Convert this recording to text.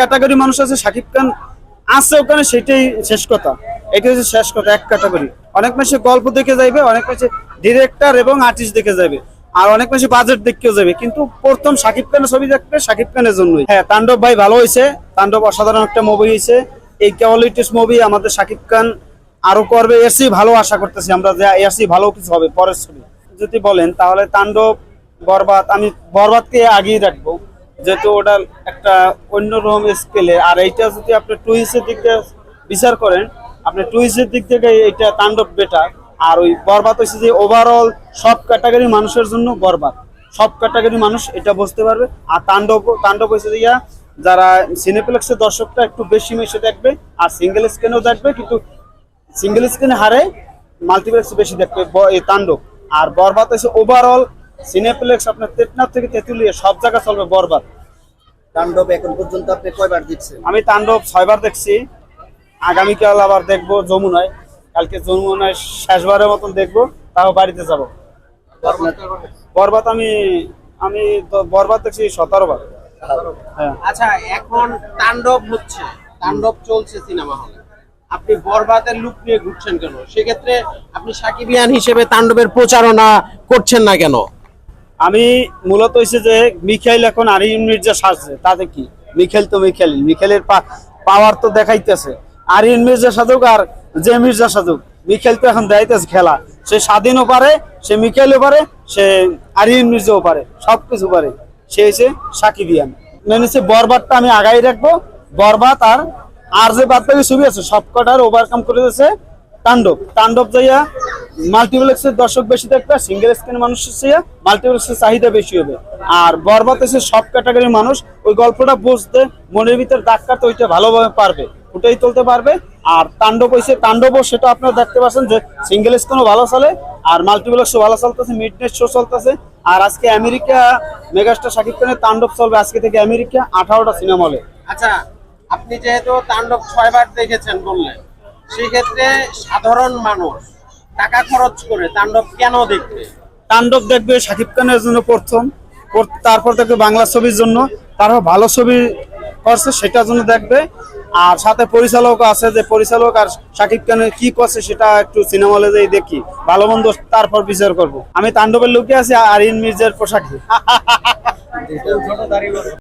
Category মানুষ আছে, শাকিব খান আছে ওখানে, সেটাই শেষ কথা। এটা হচ্ছে শেষ কথা, এক ক্যাটাগরি। অনেক মাসে গল্প দেখে যাইবে, অনেক মাসে ডিরেক্টর এবং আর্টিস্ট দেখে যাবে আর অনেক মাসে বাজেট দেখেও যাবে কিন্তু প্রথম শাকিব খানের ছবি দেখবে শাকিব খানের জন্যই। হ্যাঁ তাণ্ডব ভাই ভালো হয়েছে তাণ্ডব অসাধারণ একটা মুভি হয়েছে এই কোয়ালিটিস মুভি আমাদের শাকিব খান আরও করবে চেয়ে ভালো আশা করতেছি আমরা যে চেয়ে ভালো কিছু হবে, পরের ছবি। যদি বলেন, তাহলে তাণ্ডব, বরবাদ, আমি বরবাদকে আগেই রাখব। যেহেতু ওটা একটা অন্যরকম স্কেলে আর এইটা যদি আপনি টুইস্টের দিক থেকে বিচার করেন, আপনি টুইস্টের দিক থেকে এইটা তাণ্ডব বেটার আর ওই বরবাদ হচ্ছে যে ওভারঅল সব ক্যাটাগরি মানুষের জন্য বরবাদ। সব ক্যাটাগরি মানুষ এটা বুঝতে পারবে। আর তাণ্ডব তাণ্ডব হয়েছে দিয়া যারা সিনেপ্লেক্সের দর্শকটা একটু বেশি মেশে দেখবে, আর সিঙ্গেল স্ক্রিনেও দেখবে, কিন্তু সিঙ্গেল স্ক্রিনে হারে মাল্টিপ্লেক্স বেশি দেখবে তাণ্ডব। আর বরবাদ হচ্ছে ওভারঅল সিনেপ্লেক্স আপনার তেতনাথ থেকে তেঁতুলিয়া সব জায়গা চলবে বরবাদ। তাণ্ডব এখন পর্যন্ত আপনি কয়বার দেখছেন? আমি তাণ্ডব ছয়বার দেখছি। আগামীকাল আবার দেখব যমুনায়। কালকে যমুনায় শেষবারের মতন দেখব তাও বাড়িতে যাব। বরবাদ? আমি আমি তো বরবাদ দেখছি সতেরো বার। হ্যাঁ। আচ্ছা এখন তাণ্ডব হচ্ছে তাণ্ডব চলছে সিনেমা হলে। আপনি বরবাদের লুক নিয়ে ঘুরছেন কেন? সেক্ষেত্রে আপনি সাকিবিয়ান হিসেবে তাণ্ডবের প্রচারণা করছেন না কেন? আমি মূলত হয়েছে যে মিখাইল এখন আরিম মির্জা সাজছে, তাতে কি? মিখাইল তো মিখাইল, মিখাইলের পাওয়ার তো দেখাইতেছে। আরিন মির্জা সাজুক আর যে মির্জা সাজুক, মিখাইল তো এখন দেখাইতেছে খেলা। সে স্বাধীনও পারে, সে মিখাইলও পারে, সে আর আরিন মির্জাও পারে সব কিছু পারে। সে হচ্ছে সাকিবিয়ান। মেন হচ্ছে বরবাদটা আমি আগাই রাখব। বরবাদ আর আর যে বাদ বাকি ছবি আছে, সবকটার ওভারকাম করে দিয়েছে তাণ্ডব। তাণ্ডব যাইয়া মাল্টিপ্লেক্সের দর্শক বেশি দেখবে সিঙ্গেল স্ক্রিন মানুষের চেয়ে মাল্টিপ্লেক্সের চাহিদা বেশি হবে। আর বরবাদ এসে সব ক্যাটাগরির মানুষ, ওই গল্পটা বুঝতে মনের ভিতর দাগ কাটতে ওইটা ভালোভাবে পারবে ফুটেই তুলতে পারবে। আর তাণ্ডব হয়েছে তাণ্ডবও সেটা আপনারা দেখতে পাচ্ছেন যে সিঙ্গেল স্ক্রিনও ভালো চলে, আর মাল্টিপ্লেক্সও ভালো চলতেছে মিড নাইট শো চলতেছে। আর আজকে আমেরিকা মেগাস্টার শাকিব খানের তাণ্ডব চলবে আজকে থেকে আমেরিকা, আঠারোটা সিনেমা হলে। আচ্ছা আপনি যেহেতু তাণ্ডব ছয়বার দেখেছেন বললেন, সেক্ষেত্রে সাধারণ মানুষ টাকা খরচ করে তাণ্ডব কেন দেখবে? তাণ্ডব দেখবে শাকিব খানের জন্য প্রথম তারপর দেখবে বাংলা ছবির জন্য। তারপর ভালো ছবি করছে সেটার জন্য দেখবে। আর সাথে পরিচালক আছে যে পরিচালক আর শাকিব খানের কি করছে সেটা একটু সিনেমা হলে দেখি। ভালো মন্দ তারপর বিচার করব। আমি তাণ্ডবের লোকে আছি আরিন মির্জার পোশাকে।